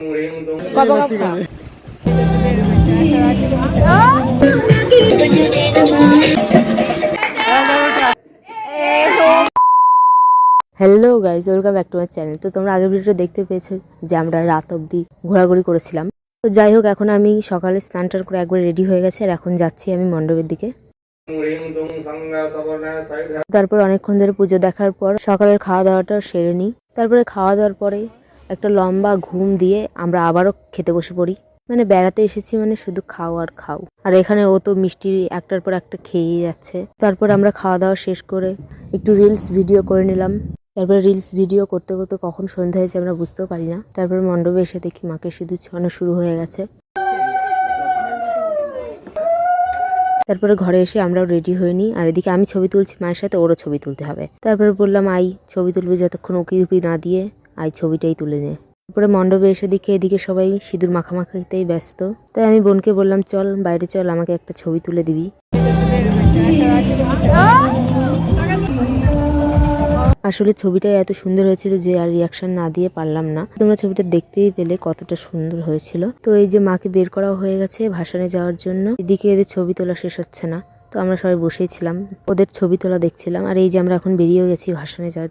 Hello guys welcome back to my channel তো তোমরা আগের ভিডিওটা দেখতে পেয়েছ যে আমরা রাত অবধি ঘোরাঘুরি করেছিলাম। তো যাই হোক, এখন আমি সকালে স্নান টান করে একবার রেডি হয়ে গেছে আর এখন যাচ্ছি আমি মণ্ডপের দিকে। তারপর অনেকক্ষণ ধরে পুজো দেখার পর সকালের খাওয়া দাওয়াটা সেরে নিই। তারপরে খাওয়া দাওয়ার পরে একটা লম্বা ঘুম দিয়ে আমরা আবারও খেতে বসে পড়ি। মানে বেড়াতে এসেছি মানে শুধু খাও আর খাও। আর এখানে ও তো মিষ্টি একটার পর একটা খেয়েই যাচ্ছে। তারপর আমরা খাওয়া দাওয়া শেষ করে একটু রিলস ভিডিও করে নিলাম। তারপরে রিলস ভিডিও করতে করতে কখন সন্ধ্যা হয়েছে আমরা বুঝতেও পারি না। তারপরে মণ্ডপে এসে দেখি মাকে শুধু ছোঁয়ানো শুরু হয়ে গেছে। তারপরে ঘরে এসে আমরাও রেডি হইনি আর এদিকে আমি ছবি তুলছি, মায়ের সাথে ওরও ছবি তুলতে হবে। তারপরে বললাম, আই, ছবি তুলবি যতক্ষণ উকি উকি না দিয়ে। আই ছবিটাই তুলে নে। তারপরে মণ্ডপে এসে দেখি এদিকে সবাই সিঁদুর মাখামাখিতেই ব্যস্ত। তাই আমি বোনকে বললাম, চল, বাইরে চল, আমাকে একটা ছবি তুলে দিবি। আসলে ছবিটা এত সুন্দর হয়েছিল যে আর রিয়াকশন না দিয়ে পারলাম না। তোমরা ছবিটা দেখতেই পেলে কতটা সুন্দর হয়েছিল। তো এই যে মাকে বের করা হয়ে গেছে ভাসানে যাওয়ার জন্য। এদিকে এদের ছবি তোলা শেষ হচ্ছে না। তো আমরা সবাই বসেই ছিলাম। ওদের ছবি তোলা দেখছিলাম। আর এই যে আমরা এখন বেরিয়ে গেছি ভাসানে যাওয়ার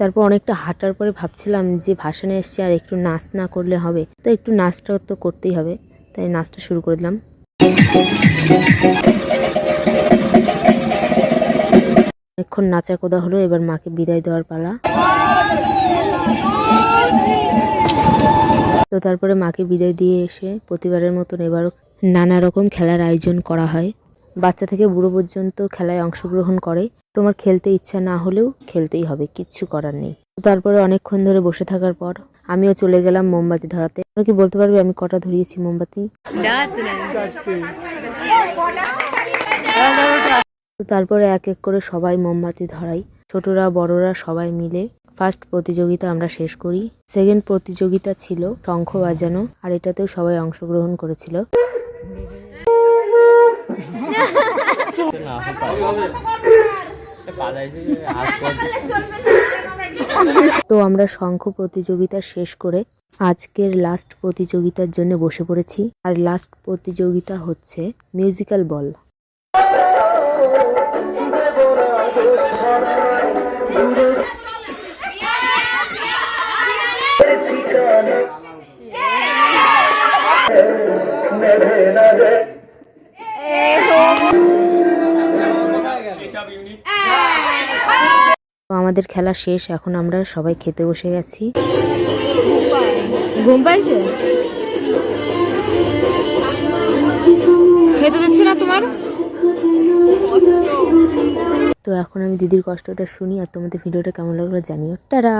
তারপর অনেকটা হাঁটার পরে ভাবছিলাম যে ভাসানে এসছি আর একটু নাচ না করলে হবে। তো একটু নাচটা তো করতেই হবে। তাই নাচটা শুরু করে দিলাম। অনেকক্ষণ নাচা কোদা হলো, এবার মাকে বিদায় দেওয়ার পালা। তো তারপরে মাকে বিদায় দিয়ে এসে প্রতিবারের মতন এবারও নানা রকম খেলার আয়োজন করা হয়। বাচ্চা থেকে বুড়ো পর্যন্ত খেলায় অংশগ্রহণ করে। তোমার খেলতে ইচ্ছা না হলেও খেলতেই হবে, কিচ্ছু করার নেই। তারপরে অনেকক্ষণ ধরে বসে থাকার পর আমিও চলে গেলাম মোমবাতি ধরাতে। কি বলতে পারবে, আমি কটা ধরিয়েছি মোমবাতি? তারপরে এক এক করে সবাই মোমবাতি ধরাই। ছোটরা বড়রা সবাই মিলে ফার্স্ট প্রতিযোগিতা আমরা শেষ করি। সেকেন্ড প্রতিযোগিতা ছিল শঙ্খ বাজানো আর এটাতেও সবাই অংশগ্রহণ করেছিল। তো আমরা শঙ্খ প্রতিযোগিতা শেষ করে আজকের লাস্ট প্রতিযোগিতার জন্য বসে পড়েছি আর লাস্ট প্রতিযোগিতা হচ্ছে মিউজিক্যাল বল তো আমাদের খেলা শেষ এখন আমরা সবাই খেতে বসে গেছি। ঘুম পাইছে? খেতে দিচ্ছে না তোমার? তো এখন আমি দিদির কষ্টটা শুনি আর তোমাদের ভিডিওটা কেমন লাগল জানিও। টাটা!